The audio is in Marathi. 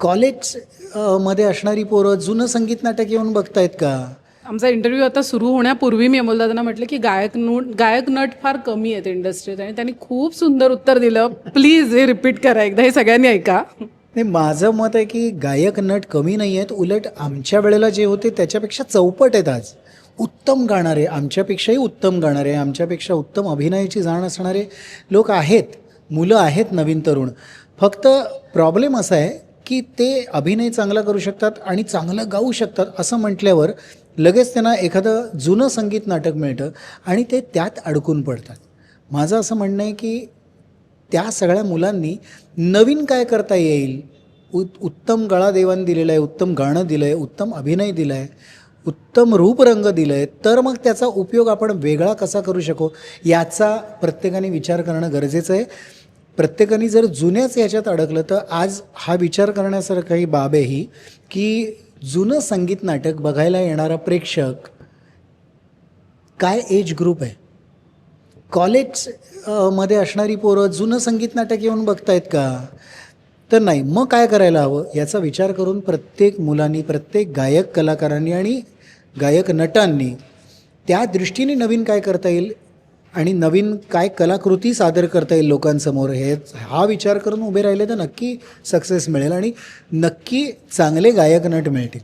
कॉलेजमध्ये असणारी पोरं जुनं संगीत नाटक येऊन बघतायत का? आमचा इंटरव्ह्यू आता सुरू होण्यापूर्वी मी अमोलदादांना म्हटलं की गायक नोट गायक नट फार कमी आहेत इंडस्ट्रीत आणि त्यांनी खूप सुंदर उत्तर दिलं. प्लीज हे रिपीट करा एकदा हे सगळ्यांनी ऐका. नाही माझं मत आहे की गायक नट कमी नाही आहेत. उलट आमच्या वेळेला जे होते त्याच्यापेक्षा चौपट आहेत आज. उत्तम गाणारे आमच्यापेक्षाही उत्तम गाणारे आमच्यापेक्षा उत्तम अभिनयाची जाण असणारे लोक आहेत. मुलं आहेत नवीन तरुण. फक्त प्रॉब्लेम असा आहे की ते अभिनय चांगला करू शकतात आणि चांगलं गाऊ शकतात असं म्हटल्यावर लगेच त्यांना एखादं जुनं संगीत नाटक मिळतं आणि ते त्यात अडकून पडतात. माझं असं म्हणणं आहे की त्या सगळ्या मुलांनी नवीन काय करता येईल? उत उत्तम गळा देवान दिलेला आहे उत्तम गाणं दिलं आहे उत्तम अभिनय दिला आहे उत्तम रूपरंग दिलं आहे तर मग त्याचा उपयोग आपण वेगळा कसा करू शकू? याचा प्रत्येकाने विचार करणं गरजेचं आहे. प्रत्येकाने जर जुन्याच याच्यात अडकलं तर आज हा विचार करण्यासारखं ही बाब आहे ही की जुनं संगीत नाटक बघायला येणारा प्रेक्षक काय एज ग्रुप आहे? कॉलेजमध्ये असणारी पोरं जुनं संगीत नाटक येऊन बघतायत का? तर नाही मग काय करायला हवं? याचा विचार करून प्रत्येक मुलांनी प्रत्येक गायक कलाकारांनी आणि गायक नटांनी त्या दृष्टीने नवीन काय करता येईल? आणि नवीन काय कलाकृती सादर करता येईल लोकांसमोर हे हा विचार करून उभे राहिले तर नक्की सक्सेस मिळेल आणि नक्की चांगले गायक नट मिळतील.